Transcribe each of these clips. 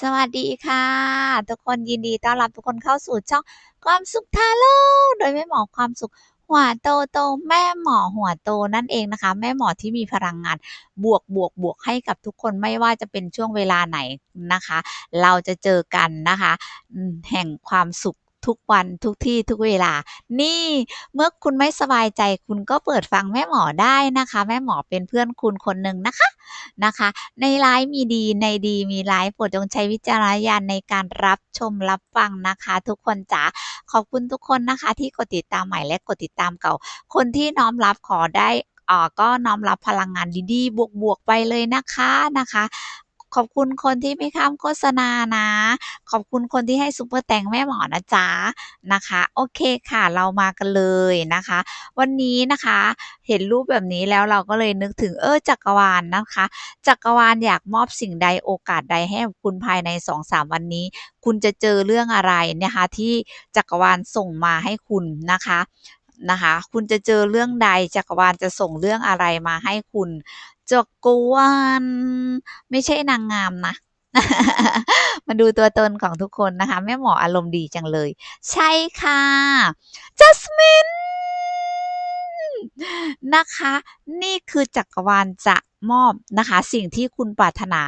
สวัสดีค่ะ ทุกคนยินดีต้อนรับทุกคนเข้าสู่ช่องความสุขทาโลกโดยแม่หมอความสุขหัวโตโตแม่หมอหัวโตนั่นเองนะคะ แม่หมอที่มีพลังงานบวกบวกบวกให้กับทุกคนไม่ว่าจะเป็นช่วงเวลาไหนนะคะ เราจะเจอกันนะคะ แห่งความสุข ทุกวันทุกที่ทุกเวลา นี่เมื่อคุณไม่สบายใจคุณก็เปิดฟังแม่หมอได้นะคะ แม่หมอเป็นเพื่อนคุณคนหนึ่งนะคะนะคะ ในไลฟ์มีดีในดีมีไลฟ์โปรดจงใช้วิจารณญาณในการรับชมรับฟังนะคะ ทุกคนจ๋าขอบคุณทุกคนนะคะ ที่กดติดตามใหม่และกดติดตามเก่า คนที่น้อมรับขอได้อ่อก็น้อมรับพลังงานดีๆ บวกๆ ไปเลยนะคะนะคะ ขอบคุณคนที่ไม่ข้ามโฆษณานะ ขอบคุณคนที่ให้ซุปเปอร์แตงแม่หมอนะจ๊ะนะคะ โอเคค่ะเรามากันเลยนะคะ วันนี้นะคะ เห็นรูปแบบนี้แล้วเราก็เลยนึกถึงเออจักรวาลนะคะ จักรวาลอยากมอบสิ่งใดโอกาสใดให้กับคุณภายใน2-3วันนี้ คุณจะเจอเรื่องอะไรนะคะที่จักรวาลส่งมาให้คุณนะคะนะคะ คุณจะเจอเรื่องใดจักรวาลจะส่งเรื่องอะไรมาให้คุณ จักรวาลไม่ใช่นางงามนะมาดูตัวตนของทุกคนนะคะ แม่หมออารมณ์ดีจังเลย ใช่ค่ะจัสมินนะคะ นี่คือจักรวาลจะมอบนะคะ สิ่งที่คุณปรารถนา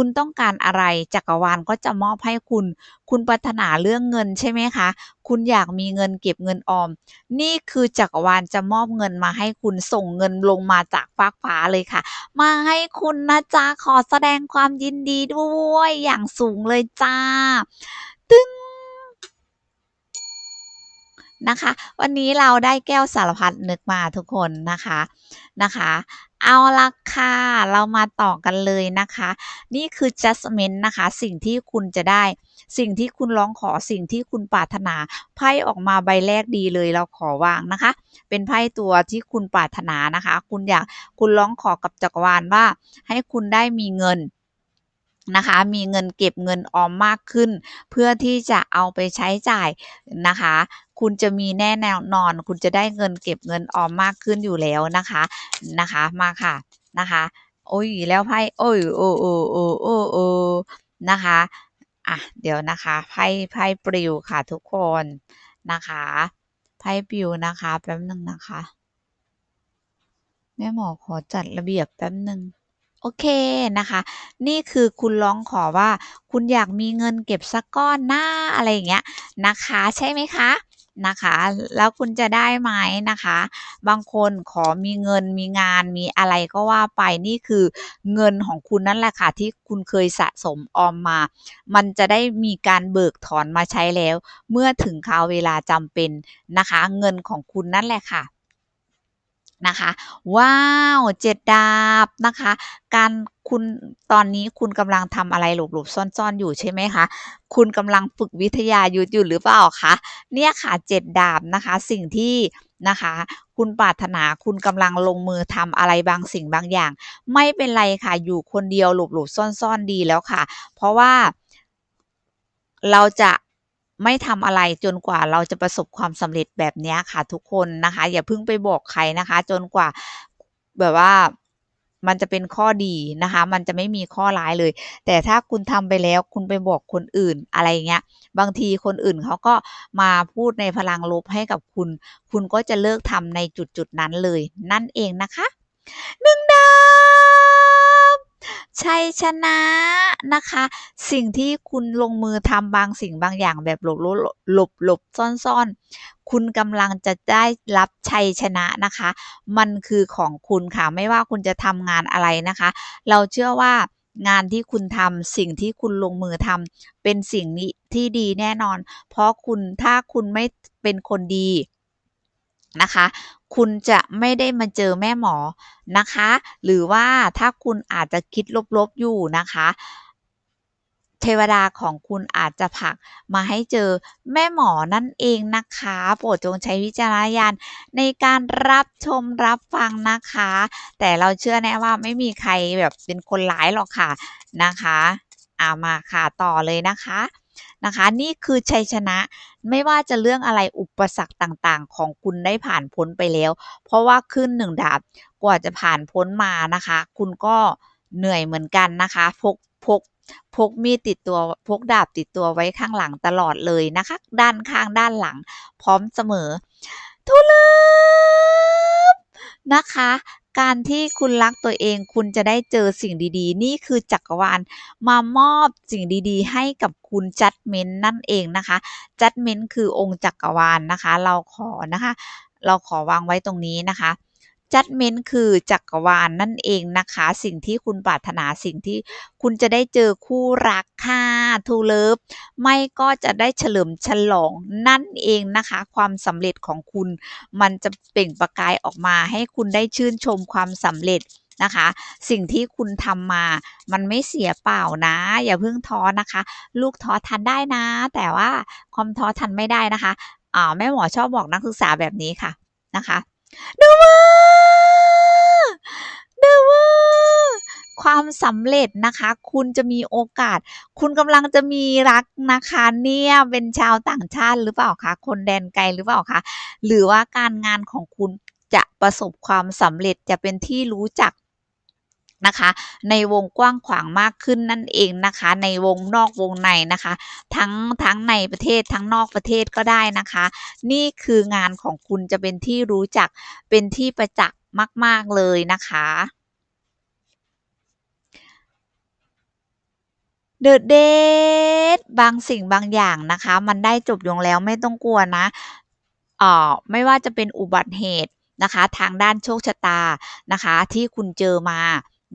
คุณต้องการอะไรจักรวาลก็จะมอบให้คุณ คุณปรารถนาเรื่องเงินใช่ไหมคะ คุณอยากมีเงินเก็บเงินออม นี่คือจักรวาลจะมอบเงินมาให้คุณส่งเงินลงมาจากฟากฟ้าเลยค่ะ มาให้คุณนะจ๊ะขอแสดงความยินดีด้วยอย่างสูงเลยจ้า ตึ้ง นะคะ วันนี้เราได้แก้วสารพัดนึกมาทุกคนนะคะนะคะ เอาละค่ะเรามาต่อกันเลยนะคะ นี่คือ Jasmine นะคะ สิ่งที่คุณจะได้ สิ่งที่คุณร้องขอสิ่งที่คุณปรารถนา ไพ่ออกมาใบแรกดีเลยเราขอวางนะคะ เป็นไพ่ตัวที่คุณปรารถนานะคะ คุณอยากคุณร้องขอกับจักรวาลว่า ให้คุณได้มีเงิน นะคะ มีเงินเก็บเงินออมมากขึ้น เพื่อที่จะเอาไปใช้จ่ายนะคะ คุณจะมีแน่แน่นอน คุณจะได้เงินเก็บเงินออมมากขึ้นอยู่แล้วนะคะนะคะมาค่ะนะคะโอ้ยแล้วไพ่โอ้ยโอ้โอ้โอ้โอ้โอ้นะคะอะเดี๋ยวนะคะไพ่ไพ่ปลิวค่ะทุกคนนะคะไพ่ปลิวนะคะแป๊บหนึ่งนะคะแม่หมอขอจัดระเบียบแป๊บหนึ่ง โอเคนะคะ นี่คือคุณร้องขอว่า คุณอยากมีเงินเก็บสักก้อนหน้าอะไรอย่างเงี้ยนะคะ ใช่ไหมคะนะคะ แล้วคุณจะได้ไหมนะคะ บางคนขอมีเงินมีงานมีอะไรก็ว่าไปนี่คือเงินของคุณนั่นแหละค่ะที่คุณเคยสะสมออมมา มันจะได้มีการเบิกถอนมาใช้แล้ว เมื่อถึงคราวเวลาจำเป็นนะคะ เงินของคุณนั่นแหละค่ะ นะคะ ว้าวเจ็ดดาบนะคะ การคุณตอนนี้คุณกำลังทำอะไรหลบๆซ่อนๆ อยู่ใช่ไหมคะ คุณกำลังฝึกวิทยายุทธอยู่หรือเปล่าคะเนี่ยค่ะเจ็ดดาบนะคะ สิ่งที่นะคะ คุณปรารถนาคุณกำลังลงมือทำอะไรบางสิ่งบางอย่าง ไม่เป็นไรค่ะ อยู่คนเดียวหลบๆซ่อนๆดีแล้วค่ะ เพราะว่าเราจะ ไม่ทำอะไรจนกว่าเราจะประสบความสำเร็จแบบนี้ค่ะทุกคนนะคะ อย่าเพิ่งไปบอกใครนะคะ จนกว่าแบบว่ามันจะเป็นข้อดีนะคะ มันจะไม่มีข้อร้ายเลย แต่ถ้าคุณทำไปแล้วคุณไปบอกคนอื่นอะไรเงี้ย บางทีคนอื่นเขาก็มาพูดในพลังลบให้กับคุณ คุณก็จะเลิกทำในจุดๆนั้นเลย นั่นเองนะคะหนึ่ง ชัยชนะนะคะ สิ่งที่คุณลงมือทำบางสิ่งบางอย่างแบบหลบหลบหลบลบซ่อนๆ คุณกำลังจะได้รับชัยชนะนะคะ มันคือของคุณค่ะ ไม่ว่าคุณจะทำงานอะไรนะคะ เราเชื่อว่างานที่คุณทำสิ่งที่คุณลงมือทำเป็นสิ่งนี้ที่ดีแน่นอน เพราะคุณถ้าคุณไม่เป็นคนดี นะคะ คุณจะไม่ได้มาเจอแม่หมอนะคะ หรือว่าถ้าคุณอาจจะคิดลบๆอยู่นะคะ เทวดาของคุณอาจจะผลักมาให้เจอแม่หมอนั่นเองนะคะ โปรดจงใช้วิจารณญาณในการรับชมรับฟังนะคะ แต่เราเชื่อแน่ว่าไม่มีใครแบบเป็นคนร้ายหรอกค่ะนะคะอามาค่ะต่อเลยนะคะ นะคะ นี่คือชัยชนะไม่ว่าจะเรื่องอะไรอุปสรรคต่างๆ ของคุณได้ผ่านพ้นไปแล้ว เพราะว่าขึ้นหนึ่งดาบกว่าจะผ่านพ้นมานะคะ คุณก็เหนื่อยเหมือนกันนะคะพกพกพกมีดติดตัวพกดาบติดตัวไว้ข้างหลังตลอดเลยนะคะ ด้านข้างด้านหลัง พร้อมเสมอ ทุเลิฟนะคะ การที่คุณรักตัวเอง คุณจะได้เจอสิ่งดีๆ นี่คือจักรวาลมามอบสิ่งดีๆ ให้กับคุณจัดเมนนั่นเองนะคะจัดเมนคือองค์จักรวาลนะคะ เราขอนะคะ เราขอวางไว้ตรงนี้นะคะ จัดเมนคือจักรวาลนั่นเองนะคะ สิ่งที่คุณปรารถนาสิ่งที่คุณจะได้เจอคู่รักค่ะทูเลิฟไม่ก็จะได้เฉลิมฉลองนั่นเองนะคะ ความสำเร็จของคุณ มันจะเปล่งประกายออกมาให้คุณได้ชื่นชมความสำเร็จนะคะ สิ่งที่คุณทำมา มันไม่เสียเปล่านะ อย่าเพิ่งท้อนะคะ ลูกท้อทันได้นะ แต่ว่าความท้อทันไม่ได้นะคะอ่าแม่หมอชอบบอกนักศึกษาแบบนี้ค่ะนะคะดูว่าดูว่า ความสำเร็จนะคะ คุณจะมีโอกาส คุณกำลังจะมีรักนะคะ เนี่ยเป็นชาวต่างชาติหรือเปล่าคะคนแดนไกลหรือเปล่าคะหรือว่าการงานของคุณจะประสบความสำเร็จจะเป็นที่รู้จักนะคะ ในวงกว้างขวางมากขึ้นนั่นเองนะคะ ในวงนอกวงในนะคะ ทั้งทั้งในประเทศทั้งนอกประเทศก็ได้นะคะ นี่คืองานของคุณจะเป็นที่รู้จักเป็นที่ประจักษ์มาก ๆ เลยนะคะ เดอะเดทบางสิ่งบางอย่างนะคะ มันได้จบลงแล้วไม่ต้องกลัวนะเอ่อไม่ว่าจะเป็นอุบัติเหตุนะคะ ทางด้านโชคชะตานะคะ ที่คุณเจอมา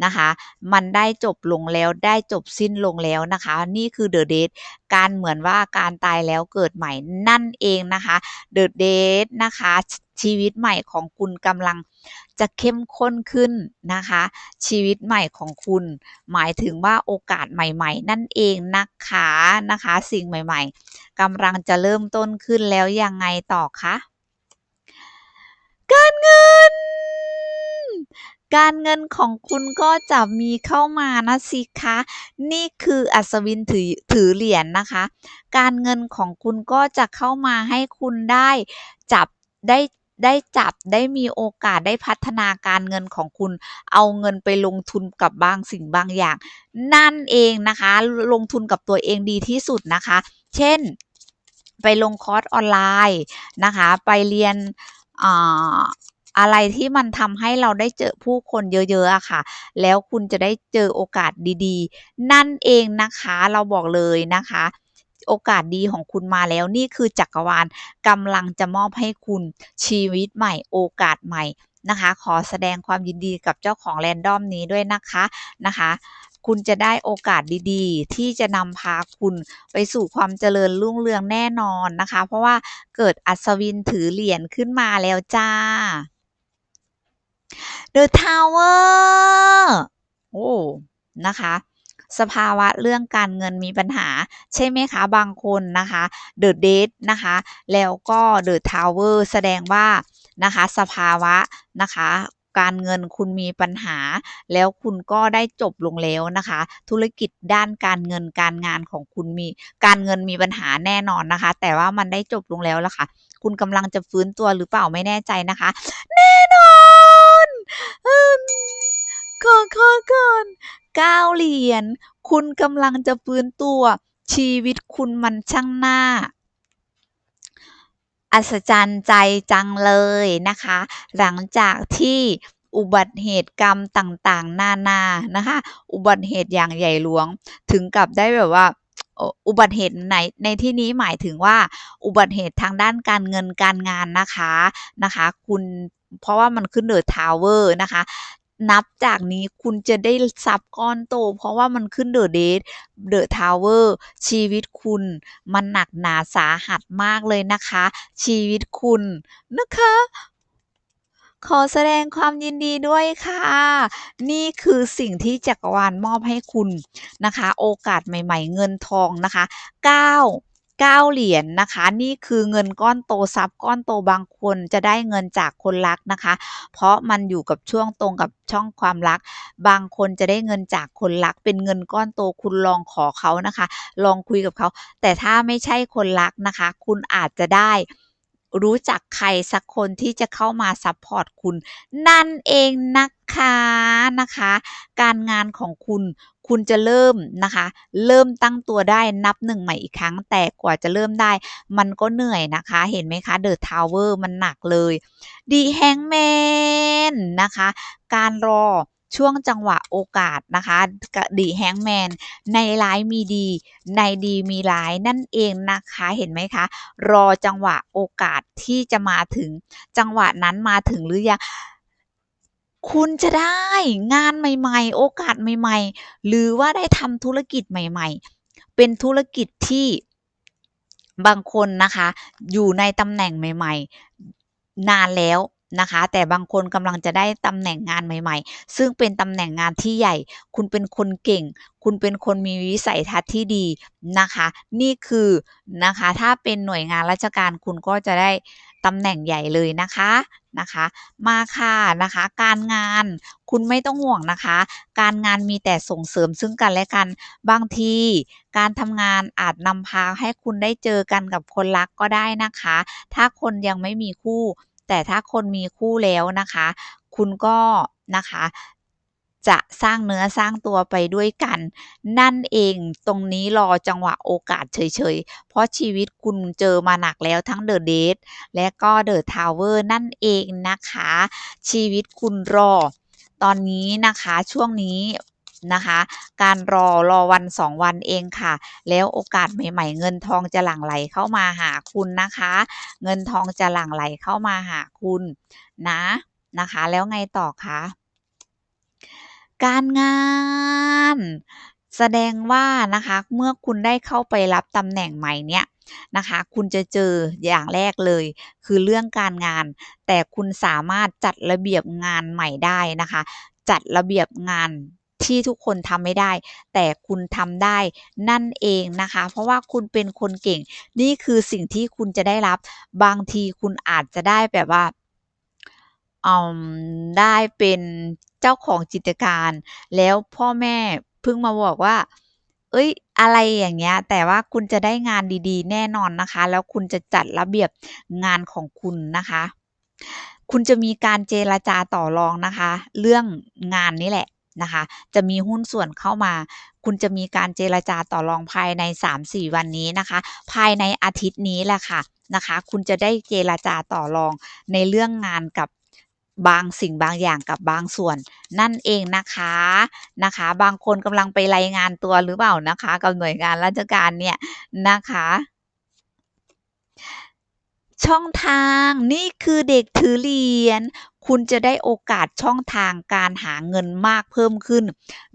นะคะ มันได้จบลงแล้วได้จบสิ้นลงแล้วนะคะ นี่คือเดอะเดทการเหมือนว่าการตายแล้วเกิดใหม่นั่นเองนะคะเดอะเดทนะคะชีวิตใหม่ของคุณกำลัง จะเข้มข้นขึ้นนะคะ ชีวิตใหม่ของคุณ หมายถึงว่าโอกาสใหม่ ๆ นั่นเองนะคะนะคะ สิ่งใหม่ ๆกำลังจะเริ่มต้นขึ้นแล้วยังไงต่อคะการเงิน การเงินของคุณก็จะมีเข้ามานะสิคะ นี่คืออัศวินถือถือเหรียญนะคะ การเงินของคุณก็จะเข้ามาให้คุณได้จับได้ ได้จับได้มีโอกาสได้พัฒนาการเงินของคุณ เอาเงินไปลงทุนกับบางสิ่งบางอย่าง นั่นเองนะคะ ลงทุนกับตัวเองดีที่สุดนะคะ เช่น ไปลงคอร์สออนไลน์นะคะ ไปเรียนอะไรที่มันทำให้เราได้เจอผู้คนเยอะๆอะค่ะ แล้วคุณจะได้เจอโอกาสดีๆ นั่นเองนะคะเราบอกเลยนะคะ โอกาสดีของคุณมาแล้วนี่คือจักรวาลกำลังจะมอบให้คุณชีวิตใหม่โอกาสใหม่นะคะ ขอแสดงความยินดีกับเจ้าของแรนดอมนี้ด้วยนะคะนะคะคุณจะได้โอกาสดีๆ ที่จะนำพาคุณไปสู่ความเจริญรุ่งเรืองแน่นอนนะคะ เพราะว่าเกิดอัศวินถือเหรียญขึ้นมาแล้วจ้า The Tower โอ้ นะคะ สภาวะเรื่องการเงินมีปัญหา ใช่ไหมคะ บางคนนะคะ The Date นะคะ แล้วก็ The Tower แสดงว่านะคะสภาวะนะคะการเงินคุณมีปัญหา แล้วคุณก็ได้จบลงแล้วนะคะ ธุรกิจด้านการเงินการงานของคุณมีการเงินมีปัญหาแน่นอนนะคะ แต่ว่ามันได้จบลงแล้วละค่ะ คุณกำลังจะฟื้นตัวหรือเปล่าไม่แน่ใจนะคะ แน่นอนขอขอก่อน เก้าเหรียญ คุณกำลังจะฟื้นตัว ชีวิตคุณมันช่างหน้า อัศจรรย์ใจจังเลยนะคะ หลังจากที่อุบัติเหตุกรรมต่างๆ นานา นะคะ อุบัติเหตุอย่างใหญ่หลวง ถึงกับได้แบบว่า อุบัติเหตุในในที่นี้หมายถึงว่า อุบัติเหตุทางด้านการเงินการงานนะคะ นะคะ คุณเพราะว่ามันขึ้นเดอะทาวเวอร์นะคะ นับจากนี้คุณจะได้ทรัพย์ก้อนโต เพราะว่ามันขึ้นเดอะเดทเดอะทาวเวอร์ชีวิตคุณมันหนักหนาสาหัสมากเลยนะคะ ชีวิตคุณนะคะขอแสดงความยินดีด้วยค่ะ นี่คือสิ่งที่จักรวาลมอบให้คุณนะคะ โอกาสใหม่ ๆ เงินทองนะคะ 9 9 เหรียญนนะคะ นี่คือเงินก้อนโตทรัพย์ก้อนโตบางคนจะได้เงินจากคนรักนะคะ เพราะมันอยู่กับช่วงตรงกับช่องความรัก บางคนจะได้เงินจากคนรัก เป็นเงินก้อนโตคุณลองขอเขานะคะ ลองคุยกับเขา แต่ถ้าไม่ใช่คนรักนะคะ คุณอาจจะได้รู้จักใครสักคนที่จะเข้ามาซัพพอร์ตคุณ นั่นเองนะคะนะคะ การงานของคุณ คุณจะเริ่มนะคะ เริ่มตั้งตัวได้นับหนึ่งใหม่อีกครั้ง แต่กว่าจะเริ่มได้ มันก็เหนื่อยนะคะ เห็นไหมคะเดอะทาวเวอร์มันหนักเลยดีแฮงแมนนะคะ การรอช่วงจังหวะโอกาสนะคะดีแฮงแมนในร้ายมีดี ในดีมีร้ายนั่นเองนะคะเห็นไหมคะ รอจังหวะโอกาสที่จะมาถึงจังหวะนั้นมาถึงหรือยัง คุณจะได้งานใหม่ ๆ โอกาสใหม่ ๆ หรือว่าได้ทำธุรกิจใหม่ ๆ เป็นธุรกิจที่บางคนนะคะ อยู่ในตำแหน่งใหม่ ๆ นานแล้วนะคะ แต่บางคนกำลังจะได้ตำแหน่งงานใหม่ ๆ ซึ่งเป็นตำแหน่งงานที่ใหญ่ คุณเป็นคนเก่ง คุณเป็นคนมีวิสัยทัศน์ที่ดีนะคะ นี่คือนะคะ ถ้าเป็นหน่วยงานราชการคุณก็จะได้ ตำแหน่งใหญ่เลยนะคะนะคะ มาค่ะนะคะ การงานคุณไม่ต้องห่วงนะคะ การงานมีแต่ส่งเสริมซึ่งกันและกันบางทีการทำงานอาจนำพาให้คุณได้เจอกันกับคนรักก็ได้นะคะ ถ้าคนยังไม่มีคู่ แต่ถ้าคนมีคู่แล้วนะคะ คุณก็นะคะ จะสร้างเนื้อสร้างตัวไปด้วยกัน นั่นเองตรงนี้รอจังหวะโอกาสเฉยๆ เพราะชีวิตคุณเจอมาหนักแล้วทั้งเดอะเดทและก็เดอะทาวเวอร์นั่นเองนะคะ ชีวิตคุณรอ ตอนนี้นะคะช่วงนี้นะคะ การรอรอวันสองวันเองค่ะ แล้วโอกาสใหม่ ๆ เงินทองจะหลั่งไหลเข้ามาหาคุณนะคะ เงินทองจะหลั่งไหลเข้ามาหาคุณนะนะคะ แล้วไงต่อคะ การงานแสดงว่านะคะเมื่อคุณได้เข้าไปรับตำแหน่งใหม่เนี่ยนะคะ คุณจะเจออย่างแรกเลย คือเรื่องการงาน แต่คุณสามารถจัดระเบียบงานใหม่ได้นะคะ จัดระเบียบงานที่ทุกคนทำไม่ได้ แต่คุณทำได้นั่นเองนะคะ เพราะว่าคุณเป็นคนเก่ง นี่คือสิ่งที่คุณจะได้รับ บางทีคุณอาจจะได้แบบว่า ได้เป็นเจ้าของกิจการ แล้วพ่อแม่เพิ่งมาบอกว่า เอ้ย อะไรอย่างเงี้ย แต่ว่าคุณจะได้งานดีๆ แน่นอนนะคะ แล้วคุณจะจัดระเบียบงานของคุณนะคะ คุณจะมีการเจรจาต่อรองนะคะ เรื่องงานนี้แหละนะคะ จะมีหุ้นส่วนเข้ามา คุณจะมีการเจรจาต่อรองภายใน 3-4 วันนี้นะคะ ภายในอาทิตย์นี้แหละค่ะนะคะ คุณจะได้เจรจาต่อรองในเรื่องงานกับ บางสิ่งบางอย่างกับบางส่วนนั่นเองนะคะนะคะ บางคนกำลังไปรายงานตัวหรือเปล่านะคะ กับหน่วยงานราชการเนี่ยนะคะช่องทางนี่คือเด็กถือเหรียญ คุณจะได้โอกาสช่องทางการหาเงินมากเพิ่มขึ้น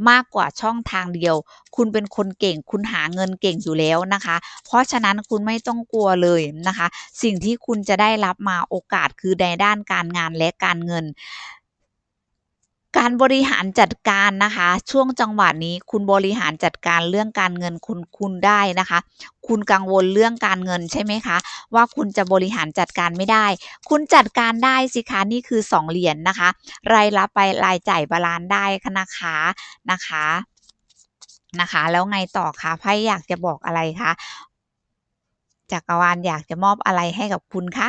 มากกว่าช่องทางเดียว คุณเป็นคนเก่ง คุณหาเงินเก่งอยู่แล้วนะคะ เพราะฉะนั้นคุณไม่ต้องกลัวเลยนะคะ สิ่งที่คุณจะได้รับมาโอกาสคือในด้านการงานและการเงิน การบริหารจัดการนะคะ ช่วงจังหวะนี้คุณบริหารจัดการเรื่องการเงินคุณคุณได้นะคะ คุณกังวลเรื่องการเงินใช่ไหมคะ ว่าคุณจะบริหารจัดการไม่ได้ คุณจัดการได้สิคะนี่คือ 2 เหรียญนนะคะ รายรับไปรายจ่ายบาลานซ์ได้นะคะนะคะนะคะ แล้วไงต่อคะไพ่อยากจะบอกอะไรคะจักรวาลอยากจะมอบอะไรให้กับคุณคะ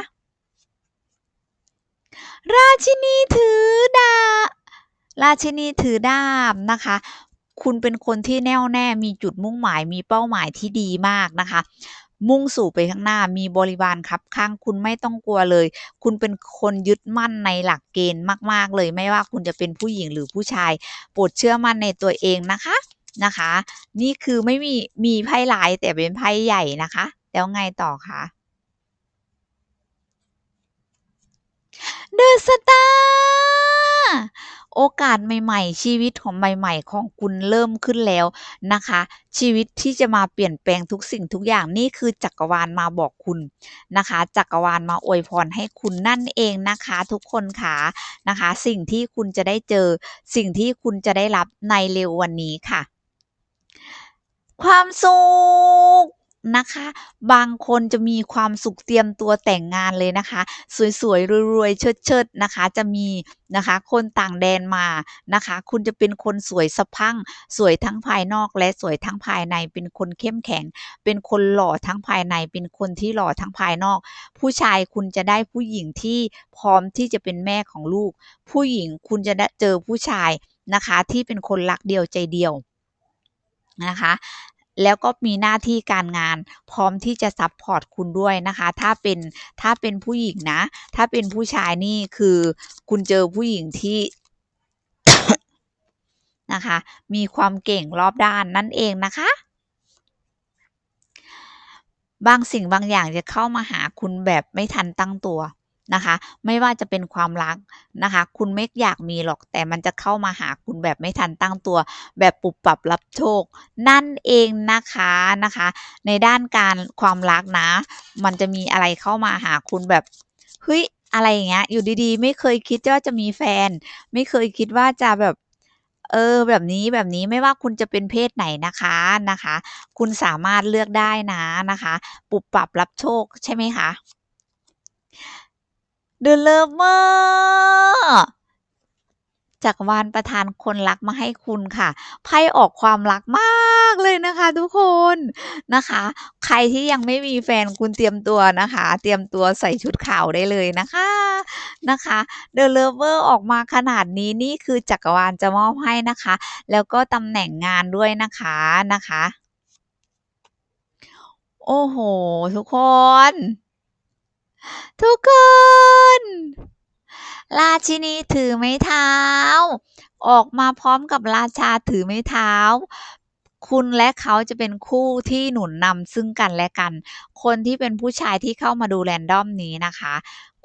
ราชินีถือดา ราชินีถือดาบนะคะ คุณเป็นคนที่แน่วแน่มีจุดมุ่งหมายมีเป้าหมายที่ดีมากนะคะ มุ่งสู่ไปข้างหน้ามีบริวารครับข้างคุณไม่ต้องกลัวเลย คุณเป็นคนยึดมั่นในหลักเกณฑ์มาก ๆ เลย ไม่ว่าคุณจะเป็นผู้หญิงหรือผู้ชายโปรดเชื่อมั่นในตัวเองนะคะนะคะ นี่คือไม่มีมีไพ่ลายแต่เป็นไพ่ใหญ่นะคะ แล้วไงต่อคะเดอะสตาร์ โอกาสใหม่ ๆ ชีวิตของใหม่ ๆ ของคุณเริ่มขึ้นแล้วนะคะ ชีวิตที่จะมาเปลี่ยนแปลงทุกสิ่งทุกอย่างนี่คือจักรวาลมาบอกคุณนะคะ จักรวาลมาอวยพรให้คุณนั่นเองนะคะ ทุกคนค่ะนะคะ สิ่งที่คุณจะได้เจอ สิ่งที่คุณจะได้รับในเร็ววันนี้ค่ะ ความสุข นะคะ บางคนจะมีความสุขเตรียมตัวแต่งงานเลยนะคะ สวยๆรวยๆเชิดๆนะคะ จะมีนะคะ คนต่างแดนมานะคะ คุณจะเป็นคนสวยสะพังสวยทั้งภายนอกและสวยทั้งภายในเป็นคนเข้มแข็ง เป็นคนหล่อทั้งภายใน เป็นคนที่หล่อทั้งภายนอก ผู้ชายคุณจะได้ผู้หญิงที่พร้อมที่จะเป็นแม่ของลูก ผู้หญิงคุณจะได้เจอผู้ชายนะคะ ที่เป็นคนรักเดียวใจเดียวนะคะ แล้วก็มีหน้าที่การงาน พร้อมที่จะซัพพอร์ตคุณด้วยนะคะ ถ้าเป็นถ้าเป็นผู้หญิงนะ ถ้าเป็นผู้ชายนี่คือคุณเจอผู้หญิงที่นะคะ มีความเก่งรอบด้านนั่นเองนะคะ บางสิ่งบางอย่างจะเข้ามาหาคุณแบบไม่ทันตั้งตัว นะคะ ไม่ว่าจะเป็นความรักนะคะ คุณไม่อยากมีหรอกแต่มันจะเข้ามาหาคุณแบบไม่ทันตั้งตัว แบบปุบปรับรับโชค นั่นเองนะคะนะคะ ในด้านการความรักนะ มันจะมีอะไรเข้ามาหาคุณแบบเฮ้ยอะไรอย่างเงี้ย อยู่ดีๆ ไม่เคยคิดว่าจะมีแฟน ไม่เคยคิดว่าจะแบบ เออ แบบนี้แบบนี้ไม่ว่าคุณจะเป็นเพศไหนนะคะนะคะ คุณสามารถเลือกได้นะนะคะ ปุบปรับรับโชคใช่ไหมคะ The Lover จักรวาลประทานคนรักมาให้คุณค่ะไพ่ออกความรักมากเลยนะคะ ทุกคนนะคะ ใครที่ยังไม่มีแฟนคุณเตรียมตัวนะคะ เตรียมตัวใส่ชุดขาวได้เลยนะคะนะคะ The Lover ออกมาขนาดนี้นี่คือจักรวาลจะมอบให้นะคะ แล้วก็ตำแหน่งงานด้วยนะคะนะคะ โอ้โห ทุกคน ทุกคน ราชินีถือไม้เท้า ออกมาพร้อมกับราชาถือไม้เท้า คุณและเขาจะเป็นคู่ที่หนุนนำซึ่งกันและกัน คนที่เป็นผู้ชายที่เข้ามาดูแรนดอมนี้นะคะ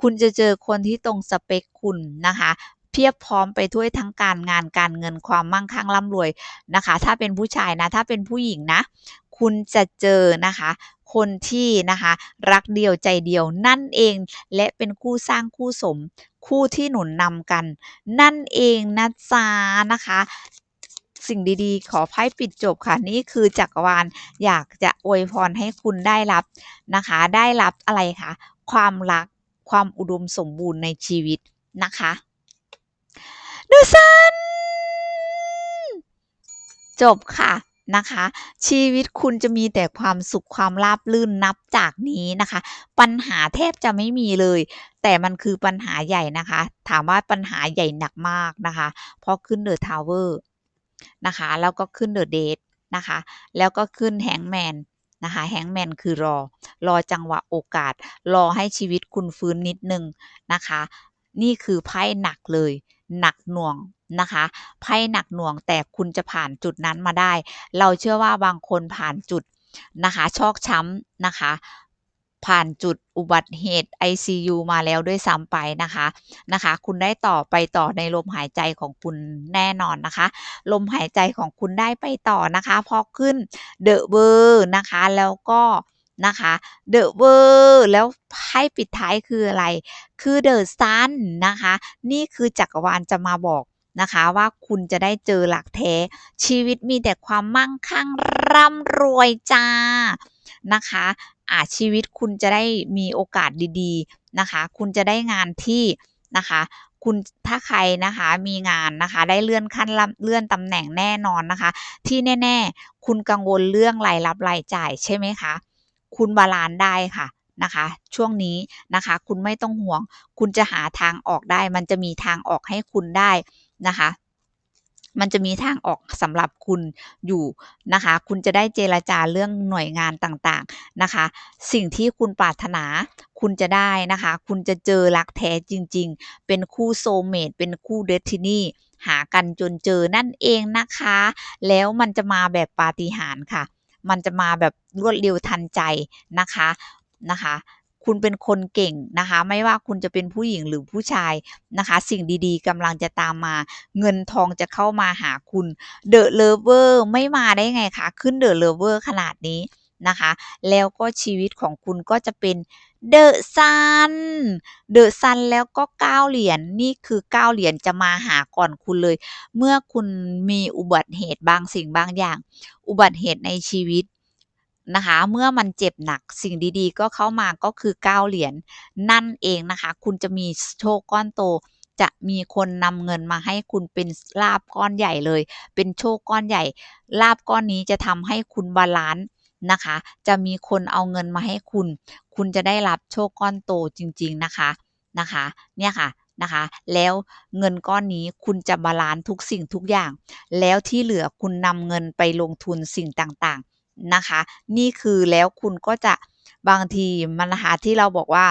คุณจะเจอคนที่ตรงสเปคคุณนะคะเพียบพร้อมไปด้วยทั้งการงานการเงินความมั่งคั่งร่ำรวยนะคะ ถ้าเป็นผู้ชายนะ ถ้าเป็นผู้หญิงนะ คุณจะเจอนะคะ คนที่นะคะ รักเดียวใจเดียวนั่นเอง และเป็นคู่สร้างคู่สม คู่ที่หนุนนำกัน นั่นเองนะจ๊ะนะคะสิ่งดีๆ ขอไพ่ปิดจบค่ะนี่คือจักรวาลอยากจะอวยพรให้คุณได้รับนะคะ ได้รับอะไรคะความรักความอุดมสมบูรณ์ในชีวิตนะคะ The Sun จบค่ะ นะคะ ชีวิตคุณจะมีแต่ความสุขความราบรื่นนับจากนี้นะคะ ปัญหาแทบจะไม่มีเลย แต่มันคือปัญหาใหญ่นะคะ ถามว่าปัญหาใหญ่หนักมากนะคะ เพราะขึ้นเดอะทาวเวอร์นะคะ แล้วก็ขึ้นเดอะเดทนะคะ แล้วก็ขึ้นแฮงแมนนะคะแฮงแมนคือรอ รอจังหวะโอกาส รอให้ชีวิตคุณฟื้นนิดนึงนะคะ นี่คือไพ่หนักเลย หนักหน่วง นะคะไพ่หนักหน่วงแต่คุณจะผ่านจุดนั้นมาได้ เราเชื่อว่าบางคนผ่านจุดนะคะชอกช้ำนะคะ ผ่านจุดอุบัติเหตุ ICU มาแล้วด้วยซ้ำไปนะคะนะคะ คุณได้ต่อไปต่อในลมหายใจของคุณแน่นอนนะคะ ลมหายใจของคุณได้ไปต่อนะคะพอขึ้น The w o r นะคะแล้วก็นะคะ The w o r แล้วให้ปิดท้ายคืออะไร คือ The Sun นะคะ นี่คือจักรวาลจะมาบอก นะคะ ว่าคุณจะได้เจอหลักแท้ ชีวิตมีแต่ความมั่งคั่งร่ำรวยจ้านะคะอาชีวิตคุณจะได้มีโอกาสดีๆนะคะ คุณจะได้งานที่นะคะคุณถ้าใครนะคะมีงานนะคะ ได้เลื่อนขั้นเลื่อนตำแหน่งแน่นอนนะคะ ที่แน่ ๆ คุณกังวลเรื่องรายรับรายจ่ายใช่ไหมคะ คุณบาลานซ์ได้ค่ะนะคะ ช่วงนี้นะคะ คุณไม่ต้องห่วง คุณจะหาทางออกได้ มันจะมีทางออกให้คุณได้ นะคะ มันจะมีทางออกสำหรับคุณอยู่นะคะ คุณจะได้เจรจาเรื่องหน่วยงานต่างๆนะคะ สิ่งที่คุณปรารถนาคุณจะได้นะคะ คุณจะเจอรักแท้จริง ๆ เป็นคู่โซเมตเป็นคู่เดทินีหากันจนเจอนั่นเองนะคะ แล้วมันจะมาแบบปาฏิหาริย์ค่ะ มันจะมาแบบรวดเร็วทันใจนะคะนะคะ คุณเป็นคนเก่งนะคะ ไม่ว่าคุณจะเป็นผู้หญิงหรือผู้ชายนะคะ สิ่งดีๆกำลังจะตามมา เงินทองจะเข้ามาหาคุณเดอะเลเวอร์ไม่มาได้ไงคะ ขึ้นเดอะเลเวอร์ขนาดนี้นะคะ แล้วก็ชีวิตของคุณก็จะเป็นเดอะซัน เดอะซันแล้วก็เก้าเหรียญนนี่คือเก้าเหรียญจะมาหาก่อนคุณเลย เมื่อคุณมีอุบัติเหตุบางสิ่งบางอย่าง อุบัติเหตุในชีวิต นะคะ เมื่อมันเจ็บหนักสิ่งดีๆ ก็เข้ามาก็คือเก้าเหรียญนั่นเองนะคะ คุณจะมีโชคก้อนโต จะมีคนนำเงินมาให้คุณเป็นลาบก้อนใหญ่เลย เป็นโชคก้อนใหญ่ ลาบก้อนนี้จะทำให้คุณบาลานซ์นะคะ จะมีคนเอาเงินมาให้คุณ คุณจะได้รับโชคก้อนโตจริง ๆนะคะนะคะ เนี่ยค่ะนะคะ แล้วเงินก้อนนี้คุณจะบาลานซ์ทุกสิ่งทุกอย่าง แล้วที่เหลือคุณนำเงินไปลงทุนสิ่งต่างๆ นะคะ นี่คือแล้วคุณก็จะบางทีมันนะคะที่เราบอกว่า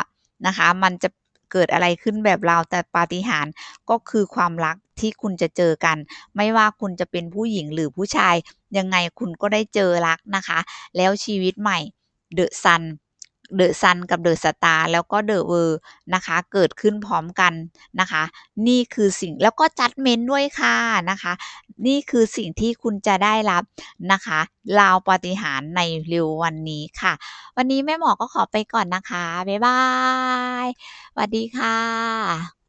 นะคะ มันจะเกิดอะไรขึ้นแบบเราแต่ปาฏิหาริย์ก็คือความรักที่คุณจะเจอกัน ไม่ว่าคุณจะเป็นผู้หญิงหรือผู้ชาย ยังไงคุณก็ได้เจอรักนะคะ แล้วชีวิตใหม่เดอะซัน เดอะซันกับเดอะสตาร์แล้วก็เดอะเวอร์นะคะ เกิดขึ้นพร้อมกันนะคะ นี่คือสิ่งแล้วก็จัดเมนด้วยค่ะนะคะ นี่คือสิ่งที่คุณจะได้รับนะคะลาวปฏิหารในเร็ววันนี้ค่ะ วันนี้แม่หมอก็ขอไปก่อนนะคะ บ๊ายบายสวัสดีค่ะ